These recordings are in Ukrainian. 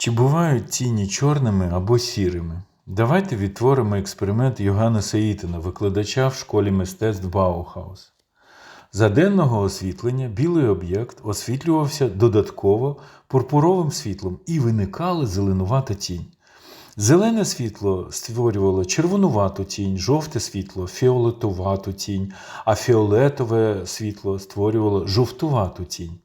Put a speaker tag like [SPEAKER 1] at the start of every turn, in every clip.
[SPEAKER 1] Чи бувають тіні чорними або сірими? Давайте відтворимо експеримент Йоганнеса Ітена, викладача в школі мистецтв Баухаус. За денного освітлення білий об'єкт освітлювався додатково пурпуровим світлом і виникала зеленувата тінь. Зелене світло створювало червонувату тінь, жовте світло фіолетовату тінь, а фіолетове світло створювало жовтувату тінь.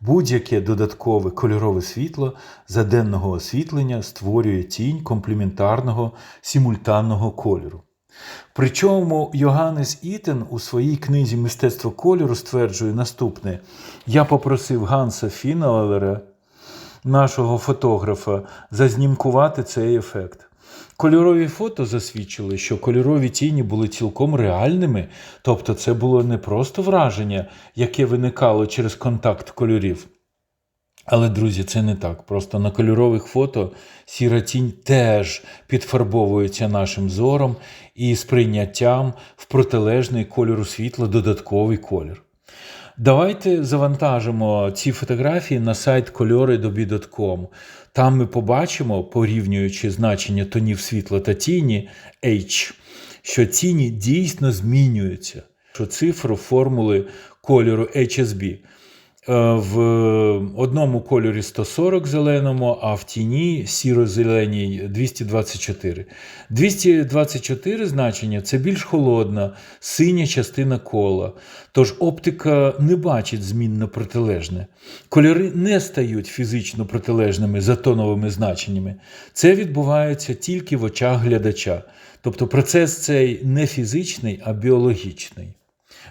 [SPEAKER 1] Будь-яке додаткове кольорове світло за денного освітлення створює тінь комплементарного симультанного кольору. Причому Йоганнес Ітен у своїй книзі Мистецтво кольору стверджує наступне: Я попросив Ганса Фіналера, нашого фотографа, зазнімкувати цей ефект. Кольорові фото засвідчили, що кольорові тіні були цілком реальними, тобто це було не просто враження, яке виникало через контакт кольорів. Але, друзі, це не так. Просто на кольорових фото сіра тінь теж підфарбовується нашим зором і сприйняттям в протилежний кольору світла додатковий колір. Давайте завантажимо ці фотографії на сайт кольори.com. Там ми побачимо, порівнюючи значення тонів світла та тіні H, що тіні дійсно змінюються. Що цифру формули кольору HSB. Е, В одному кольорі 140 зеленому, а в тіні сіро-зеленій 224. 224 значення це більш холодна, синя частина кола. Тож оптика не бачить змін на протилежне. Кольори не стають фізично протилежними за тоновими значеннями. Це відбувається тільки в очах глядача. Тобто процес цей не фізичний, а біологічний.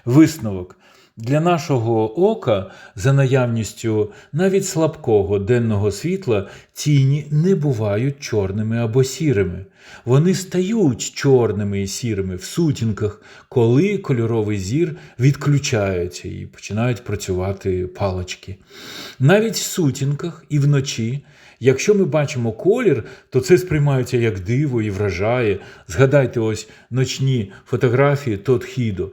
[SPEAKER 1] Висновок. Для нашого ока, за наявністю навіть слабкого денного світла, тіні не бувають чорними або сірими. Вони стають чорними і сірими в сутінках, коли кольоровий зір відключається і починають працювати палочки. Навіть в сутінках і вночі. Якщо ми бачимо колір, то це сприймається як диво і вражає. Згадайте ось ночні фотографії Тот Хідо.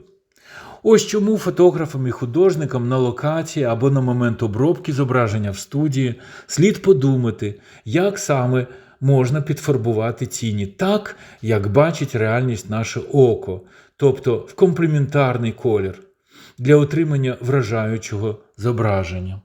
[SPEAKER 1] Ось чому фотографам і художникам на локації або на момент обробки зображення в студії слід подумати, як саме можна підфарбувати тіні так, як бачить реальність наше око, тобто в комплементарний колір для отримання вражаючого зображення.